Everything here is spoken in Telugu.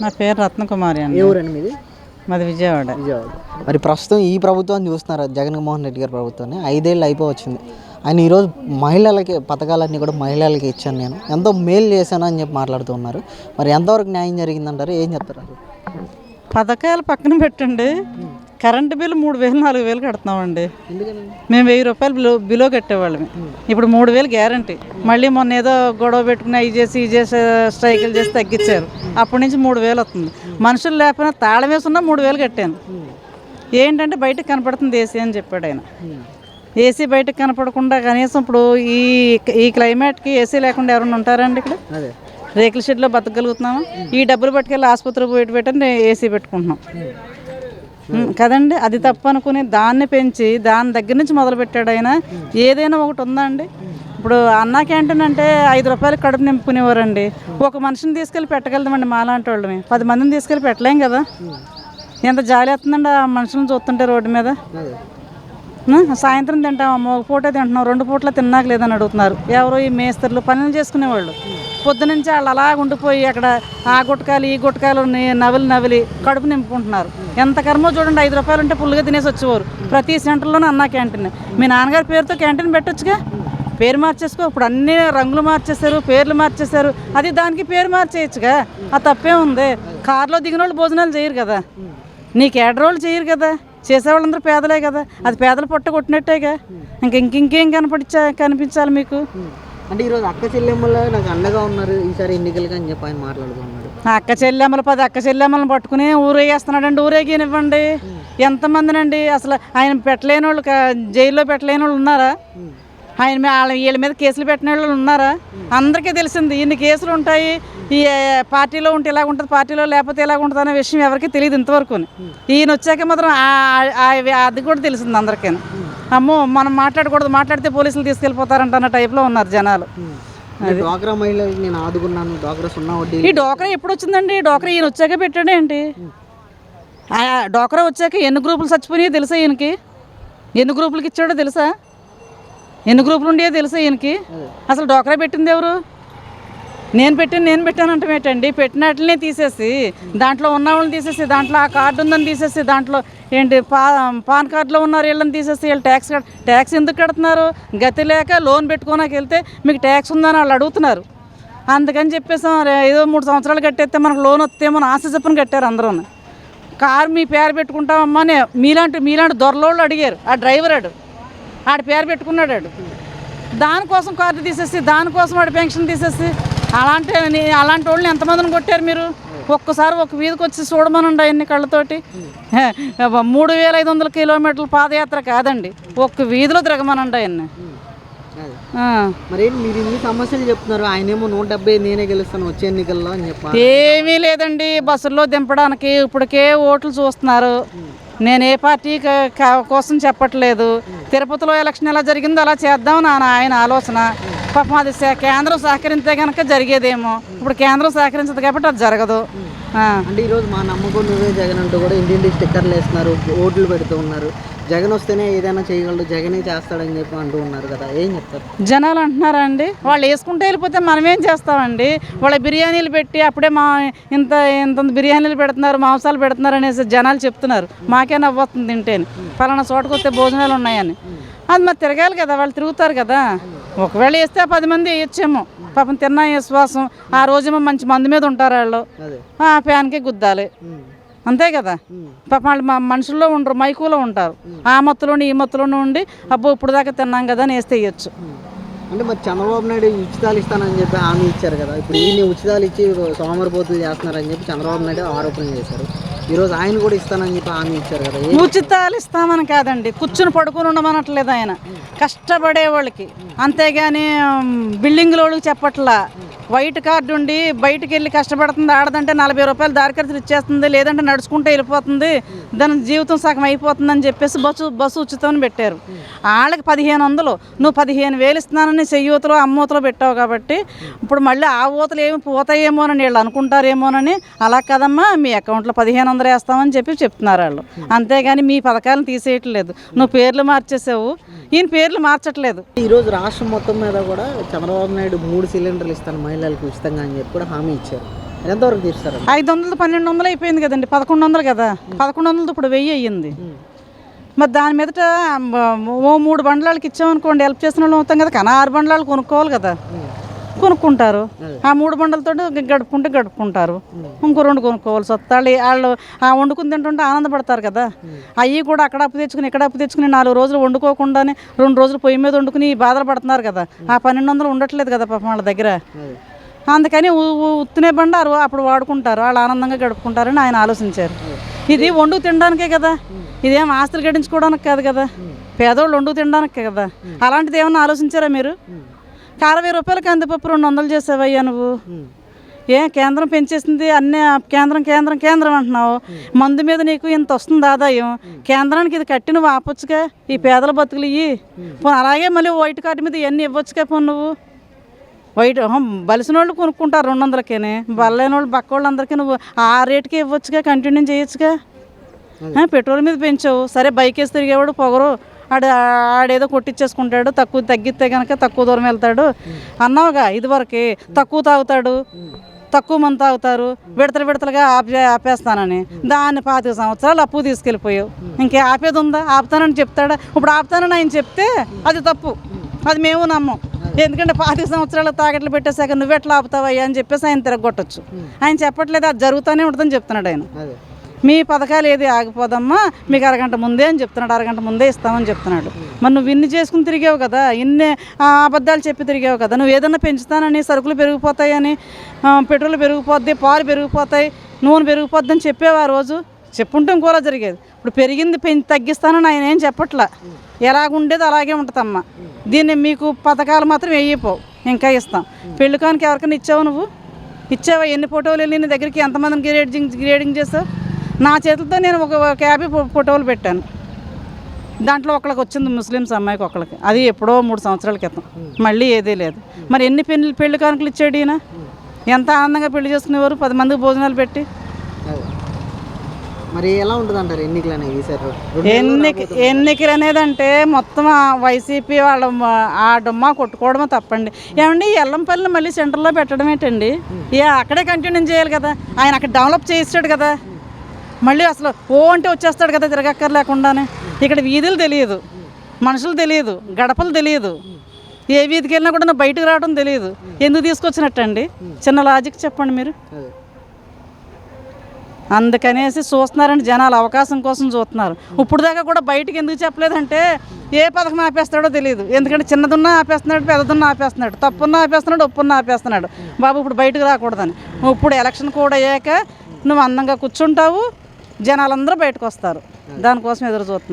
నా పేరు రత్నకుమారి అండి. ఊరండి మీది? మాది విజయవాడ. విజయవాడ. మరి ప్రస్తుతం ఈ ప్రభుత్వాన్ని చూస్తున్నారు జగన్మోహన్ రెడ్డి గారి ప్రభుత్వాన్ని. ఐదేళ్ళు అయిపోవచ్చింది. ఆయన ఈరోజు మహిళలకి పథకాలన్నీ కూడా మహిళలకి ఇచ్చాను నేను. ఎంతో మేలు చేశాను అని చెప్పి మాట్లాడుతూ ఉన్నారు. మరి ఎంతవరకు న్యాయం జరిగిందంటారు? ఏం చెప్తారు? పథకాలు పక్కన పెట్టండి. కరెంటు బిల్లు మూడు వేలు నాలుగు వేలు కడుతున్నామండి. మేము వెయ్యి రూపాయలు బిలో బిలో కట్టేవాళ్ళమే. ఇప్పుడు మూడు వేలు గ్యారంటీ. మళ్ళీ మొన్న ఏదో గొడవ పెట్టుకుని అవి చేసి ఇవి చేసి స్ట్రైకులు చేసి తగ్గించారు. అప్పటి నుంచి మూడు వేలు వస్తుంది. మనుషులు లేకపోయినా తాళం వేసున్నా మూడు వేలు కట్టాను. ఏంటంటే బయటకు కనపడుతుంది ఏసీ అని చెప్పాడు ఆయన. ఏసీ బయటకు కనపడకుండా కనీసం ఇప్పుడు ఈ ఈ క్లైమేట్కి ఏసీ లేకుండా ఎవరైనా ఉంటారండి ఇక్కడ? రేకుల షెడ్లో బతకగలుగుతున్నాము? ఈ డబ్బులు పట్టుకెళ్ళి ఆసుపత్రికి పోయి పెట్టి ఏసీ పెట్టుకుంటున్నాం. కదండి? అది తప్పనుకుని దాన్ని పెంచి దాని దగ్గర నుంచి మొదలు పెట్టాడు ఆయన. ఏదైనా ఒకటి ఉందా అండి ఇప్పుడు అన్నా క్యాంటీన్ అంటే ఐదు రూపాయలు కడుపు నింపుకునేవారండి. ఒక మనిషిని తీసుకెళ్ళి పెట్టగలదామండి మాలాంటి వాళ్ళని పది మందిని తీసుకెళ్ళి పెట్టలేం కదా? ఎంత జాలి వస్తుందండి ఆ మనుషులను చూస్తుంటే రోడ్డు మీద? సాయంత్రం తింటాం ఒక పూట తింటున్నాం రెండు పూట్ల తిన్నాక లేదని అడుగుతున్నారు. ఎవరు ఈ మేస్త్రులు పనులు చేసుకునేవాళ్ళు. పొద్దునుంచి వాళ్ళు అలా ఉండిపోయి అక్కడ ఆ గుట్టకాలు ఈ గుట్టకాలు ని- నవిలి నవిలి కడుపు నింపుకుంటున్నారు. ఎంత కర్మో చూడండి ఐదు రూపాయలు ఉంటే ఫుల్గా తినేసి వచ్చేవారు. ప్రతి సెంటర్లోనూ అన్నా క్యాంటీన్. మీ నాన్నగారి పేరుతో క్యాంటీన్ పెట్టొచ్చుగా? పేరు మార్చేసుకో. ఇప్పుడు అన్ని రంగులు మార్చేశారు పేర్లు మార్చేశారు. అది దానికి పేరు మార్చేయచ్చుగా. ఆ తప్పే ఉంది. కారులో దిగిన వాళ్ళు భోజనాలు చేయరు కదా. నీ కేడరోళ్ళు చేయరు కదా. చేసేవాళ్ళందరూ పేదలే కదా. అది పేదల పొట్ట కొట్టినట్టేగా. ఇంక ఇంకింకేం ఇంకేం కనపడించా కనిపించాలి మీకు? అంటే ఈరోజు అక్క చెల్లెమ్మలు నాకు అండగా ఉన్నారు. ఈసారి ఎన్నికలుగా అని చెప్పి ఆయన మాట్లాడుతున్నాడు అక్క చెల్లెమ్మలు పది అక్క చెల్లెమ్మలను పట్టుకుని ఊరేగేస్తున్నాడండి ఊరేగినివ్వండి. ఎంతమందినండి? అసలు ఆయన పెట్టలేని వాళ్ళు జైల్లో పెట్టలేని వాళ్ళు ఉన్నారా? ఆయన వాళ్ళ వీళ్ళ మీద కేసులు పెట్టిన వాళ్ళు ఉన్నారా? అందరికీ తెలిసింది ఇన్ని కేసులు ఉంటాయి. ఈ పార్టీలో ఉంటే ఇలా ఉంటుంది పార్టీలో లేకపోతే ఇలా ఉంటుంది అనే విషయం ఎవరికి తెలియదు ఇంతవరకు ఈయన వచ్చాక మాత్రం ఆ- అది కూడా తెలిసింది అందరికీ అమ్మో మనం మాట్లాడకూడదు మాట్లాడితే పోలీసులు తీసుకెళ్ళిపోతారంట అన్న టైప్లో ఉన్నారు జనాలు. నేను ఆదుకున్నాను. సున్నా వడ్డీ ఈ డోక్రా ఎప్పుడు వచ్చిందండి? డోక్రా ఈయన వచ్చాక పెట్టాడే ఏంటి? డోక్రా వచ్చాక ఎన్ని గ్రూపులు చచ్చిపోయినాయో తెలుసా ఈయనకి? ఎన్ని గ్రూపులకి ఇచ్చాడో తెలుసా? ఎన్ని గ్రూపులు ఉండేవో తెలుసా ఈయనకి? అసలు డోక్రా పెట్టింది ఎవరు? నేను పెట్టాను నేను పెట్టాను అంటే ఏంటండి? పెట్టినట్లనే తీసేసి దాంట్లో ఉన్న వాళ్ళని తీసేసి దాంట్లో ఆ కార్డు ఉందని తీసేసి దాంట్లో ఏంటి పా పాన్ కార్డులో ఉన్నారు వీళ్ళని తీసేసి వీళ్ళు ట్యాక్స్ కట్ ట్యాక్స్ ఎందుకు కడుతున్నారు? గతి లేక లోన్ పెట్టుకోనాకి వెళ్తే మీకు ట్యాక్స్ ఉందని వాళ్ళు అడుగుతున్నారు. అందుకని చెప్పేసి ఏదో మూడు సంవత్సరాలు కట్టేస్తే మనకు లోన్ వస్తేమో ఆశ చెప్పని కట్టారు అందరూ కారు మీ పేరు పెట్టుకుంటామమ్మా అని మీలాంటి మీలాంటి దొరలోళ్ళు అడిగారు. ఆ డ్రైవర్ ఆడు. ఆడ పేరు పెట్టుకున్నాడు ఆడు. దానికోసం కార్డు తీసేసి దానికోసం వాడి పెన్షన్ తీసేసి అలాంటి అలాంటి వాళ్ళని ఎంతమందిని కొట్టారు మీరు? ఒక్కసారి ఒక వీధికి వచ్చి చూడమనండి ఆయన్ని కళ్ళతోటి. మూడు వేల ఐదు వందల కిలోమీటర్ల పాదయాత్ర కాదండి. ఒక్క వీధిలో తిరగమనండి ఆ. మరి మీరు ఇన్ని సమస్యలు చెప్తున్నారు ఆయనేమో నూట డెబ్బై నేనే గెలుస్తాను వచ్చే ఎన్నికల్లో అని చెప్పి ఏమీ లేదండి బస్సుల్లో దింపడానికి ఇప్పటికే ఓట్లు చూస్తున్నారు. నేను ఏ పార్టీ కోసం చెప్పట్లేదు. తిరుపతిలో ఎలక్షన్ ఎలా జరిగిందో అలా చేద్దాం నా ఆయన ఆలోచన. పాపం అది కేంద్రం సహకరిస్తే కనుక జరిగేదేమో. ఇప్పుడు కేంద్రం సహకరించదు కాబట్టి అది జరగదు. అంటే ఈరోజు మా నమ్మకం నువ్వే జగన్ అంటూ కూడా ఇంటింటి స్టిక్కర్లు వేస్తున్నారు ఓట్లు పెడుతూ ఉన్నారు. జగన్ వస్తేనే ఏదైనా చేయగలడు జగనే చేస్తాడని చెప్పి అంటూ ఉన్నారు కదా ఏం చెప్తారు? జనాలు అంటున్నారా అండి వాళ్ళు వేసుకుంటే వెళ్ళిపోతే మనం ఏం చేస్తామండి? వాళ్ళ బిర్యానీలు పెట్టి అప్పుడే మా ఇంత ఇంత బిర్యానీలు పెడుతున్నారు మాంసాలు పెడుతున్నారు అనేసి జనాలు చెప్తున్నారు. మాకే నవ్వుతుంది తింటేని. పలానా చోటుకు వస్తే భోజనాలు ఉన్నాయని. అది మరి తిరగాలి కదా వాళ్ళు తిరుగుతారు కదా. ఒకవేళ వేస్తే పది మంది వేయచ్చేమో పాపం తిన్న విశ్వాసం ఆ రోజేమో మంచి మంది మీద ఉంటారు వాళ్ళు. అదే. ఆ ఫ్యాన్కి గుద్దాలి. అంతే కదా? పాపం వాళ్ళు మా మనుషుల్లో ఉండరు మైకులో ఉంటారు. ఆ మత్తులోని ఈ మత్తులోని ఉండి అబ్బో ఇప్పుడు దాకా తిన్నాం కదా అని వేస్తే వేయచ్చు అంటే మరి చంద్రబాబు నాయుడు ఉచితాలు ఇస్తానని చెప్పి హామీ ఇచ్చారు కదా? ఇప్పుడు ఈయన ఉచితాలు ఇచ్చి సోమరిపోతులు చేస్తున్నారని చెప్పి చంద్రబాబు నాయుడు ఆరోపణ చేశారు. ఈరోజు ఆయన కూడా ఇస్తానని చెప్పి హామీ ఇచ్చారు కదా ఉచితాలు ఇస్తామని కాదండి. కూర్చుని పడుకుని ఉండమనట్లేదు ఆయన. కష్టపడే వాళ్ళకి. అంతేగాని ఉమ్, బిల్డింగ్ వాళ్ళకి చెప్పట్లా. వైట్ కార్డు ఉండి బయటకు వెళ్ళి కష్టపడుతుంది ఆడదంటే నలభై రూపాయలు దారి ఇచ్చేస్తుంది లేదంటే నడుచుకుంటే వెళ్ళిపోతుంది. దాని జీవితం సగం అయిపోతుందని చెప్పేసి బస్సు బస్సు ఉచితం పెట్టారు. వాళ్ళకి పదిహేను వందలు. నువ్వు పదిహేను వేలు ఇస్తున్నానని చెయ్యూతలో అమ్మూతలో పెట్టావు కాబట్టి ఇప్పుడు మళ్ళీ ఆ ఊతలు ఏమి పోతాయేమోనని వీళ్ళు అనుకుంటారేమోనని అలా కదమ్మా మీ అకౌంట్లో పదిహేను వందలు వేస్తామని చెప్పి చెప్తున్నారు వాళ్ళు. అంతేగాని మీ పథకాలను తీసేయట్లేదు. నువ్వు పేర్లు మార్చేసావు. ఈయన పేర్లు మార్చట్లేదు. ఈరోజు రాష్ట్రం మొత్తం మీద కూడా చంద్రబాబు నాయుడు మూడు సిలిండర్లు ఇస్తాను మహిళలకు ఉచితంగా అని చెప్పి కూడా హామీ ఇచ్చారు. ఎంతవరకు తీరుస్తారు ఐదు వందలు పన్నెండు వందలు అయిపోయింది కదండి. పదకొండు వందలు కదా. పదకొండు వందలతో ఇప్పుడు వెయ్యి అయ్యింది. మరి దాని మీదట ఓ మూడు బండ్లాలకి ఇచ్చామనుకోండి హెల్ప్ చేసిన వాళ్ళు అవుతాం కదా. కానీ ఆరు బండ్లాలు కొనుక్కోవాలి కదా. కొనుక్కుంటారు. ఆ మూడు బండలతో గడుపుకుంటే గడుపుకుంటారు. ఇంకో రెండు కొనుక్కోవాల్సి వస్తాళ్ళు వాళ్ళు ఆ వండుకుని తింటుంటే ఆనందపడతారు కదా. అవి కూడా అక్కడ అప్పు తెచ్చుకుని ఇక్కడ అప్పు తెచ్చుకుని నాలుగు రోజులు వండుకోకుండానే రెండు రోజులు పొయ్యి మీద వండుకుని బాధలు పడుతున్నారు కదా. ఆ పన్నెండు వందలు ఉండట్లేదు కదా పాపం వాళ్ళ దగ్గర. అందుకని ఉ- బండారు. అప్పుడు వాడుకుంటారు. వాళ్ళు ఆనందంగా గడుపుకుంటారని ఆయన ఆలోచించారు. ఇది వండు తినడానికే కదా. ఇదేం ఆస్తులు గడించుకోవడానికి కాదు కదా. పేదోళ్ళు వండు తినడానికే కదా. అలాంటిది ఏమన్నా ఆలోచించారా మీరు? అరవై రూపాయల కందిపప్పు రెండు వందలు చేసావయ్యా నువ్వు. ఏ కేంద్రం పెంచేసింది అన్నీ కేంద్రం కేంద్రం కేంద్రం అంటున్నావు. మందు మీద నీకు ఇంత వస్తుంది ఆదాయం. కేంద్రానికి ఇది కట్టి నువ్వు ఆపొచ్చుగా. ఈ పేదల బతుకులు ఇవి అలాగే మళ్ళీ వైట్ కార్డు మీద ఇవన్నీ ఇవ్వచ్చుగా పో నువ్వు. వైట్ బలిసిన వాళ్ళు కొనుక్కుంటారు రెండు వందలకేనే బలైన వాళ్ళు బక్క వాళ్ళందరికీ నువ్వు ఆ రేటుకి ఇవ్వచ్చుగా కంటిన్యూ చేయొచ్చుగా? పెట్రోల్ మీద పెంచావు. సరే బైక్ వేసి తిరిగేవాడు పొగరు ఆడు ఆడేదో కొట్టించేసుకుంటాడు తక్కువ తగ్గితే కనుక తక్కువ దూరం వెళ్తాడు. అన్నావుగా ఇదివరకే తక్కువ తాగుతాడు తక్కువ మంది తాగుతారు విడతలు విడతలుగా ఆపే ఆపేస్తానని. దాన్ని పాతిక సంవత్సరాలు అప్పు తీసుకెళ్ళిపోయావు. ఇంకే ఆపేది ఉందా ఆపుతానని చెప్తాడా? ఇప్పుడు ఆపుతానని ఆయన చెప్తే అది తప్పు. అది మేము నమ్మం. ఎందుకంటే పాతిక సంవత్సరాలు తాగట్లు పెట్టేశాక నువ్వు ఎట్లా ఆపుతావయ్యా అని చెప్పేసి ఆయన తిరగొట్టచ్చు. ఆయన చెప్పట్లేదు అది జరుగుతూనే ఉంటుందని చెప్తున్నాడు ఆయన. మీ పథకాలు ఏది ఆగిపోదమ్మా మీకు అరగంట ముందే అని చెప్తున్నాడు అరగంట ముందే ఇస్తామని చెప్తున్నాడు. మరి నువ్వు ఇన్ని చేసుకుని తిరిగావు కదా ఇన్ని అబద్ధాలు చెప్పి తిరిగావు కదా నువ్వు ఏదన్నా పెంచుతానని సరుకులు పెరిగిపోతాయని పెట్రోల్ పెరిగిపోద్ది పాలు పెరిగిపోతాయి నూనె పెరిగిపోద్ది అని చెప్పేవా ఆ రోజు. చెప్పుంటే ఇంకోలా జరిగేది. ఇప్పుడు పెరిగింది పెంచి తగ్గిస్తానని ఆయన ఏం చెప్పట్లా. ఎలాగుండేది అలాగే ఉంటుందమ్మా. దీన్ని మీకు పథకాలు మాత్రం వేయిపోవు ఇంకా ఇస్తాం. పెళ్ళికానికి ఎవరికైనా ఇచ్చావు నువ్వు? ఇచ్చావా? ఎన్ని ఫోటోలు వెళ్ళి నీ దగ్గరికి? ఎంతమందిని గ్రేడింగ్ గ్రేడింగ్ చేసావు? నా చేతులతో నేను ఒక ఒక యాభై ఫోటోలు పెట్టాను. దాంట్లో ఒకళ్ళకి వచ్చింది ముస్లిమ్స్ అమ్మాయికి ఒకళ్ళకి. అది ఎప్పుడో మూడు సంవత్సరాల క్రితం. మళ్ళీ ఏదీ లేదు. మరి ఎన్ని పెళ్ళి పెళ్ళి కానుకలు ఇచ్చాడు ఈయన? ఎంత ఆనందంగా పెళ్ళి చేసుకునేవారు? పది మందికి భోజనాలు పెట్టి? మరి ఎలా ఉంటుంది అంటారు ఎన్నికలు అనేవి ఎన్నిక ఎన్నికలు అనేది అంటే మొత్తం వైసీపీ వాళ్ళ ఆ డుమ్మా కొట్టుకోవడమే తప్పండి. ఏమండి ఎల్లంపల్లిని మళ్ళీ సెంటర్లో పెట్టడం ఏంటండి? ఏ అక్కడే కంటిన్యూ చేయాలి కదా. ఆయన అక్కడ డెవలప్ చేయిస్తాడు కదా. మళ్ళీ అసలు ఓ అంటే వచ్చేస్తాడు కదా తిరగక్కర్ లేకుండానే ఇక్కడ వీధులు తెలియదు మనుషులు తెలియదు గడపలు తెలియదు. ఏ వీధికి వెళ్ళినా కూడా బయటకు రావడం తెలియదు. ఎందుకు తీసుకొచ్చినట్టండి? చిన్న లాజిక్ చెప్పండి మీరు. అందుకనేసి చూస్తున్నారండి జనాలు అవకాశం కోసం చూస్తున్నారు. ఇప్పుడు దాకా కూడా బయటికి ఎందుకు చెప్పలేదంటే ఏ పథకం ఆపేస్తాడో తెలియదు ఎందుకంటే చిన్నదున్నా ఆపేస్తున్నాడు పెద్దదున్నా ఆపేస్తున్నాడు తప్పున్న ఆపేస్తున్నాడు ఉప్పున్న ఆపేస్తున్నాడు. బాబు ఇప్పుడు బయటకు రాకూడదని. ఇప్పుడు ఎలక్షన్ కూడా అయ్యాక నువ్వు అందంగా కూర్చుంటావు జనాలందరూ బయటకు వస్తారు. దానికోసం ఎదురు చూస్తున్నావు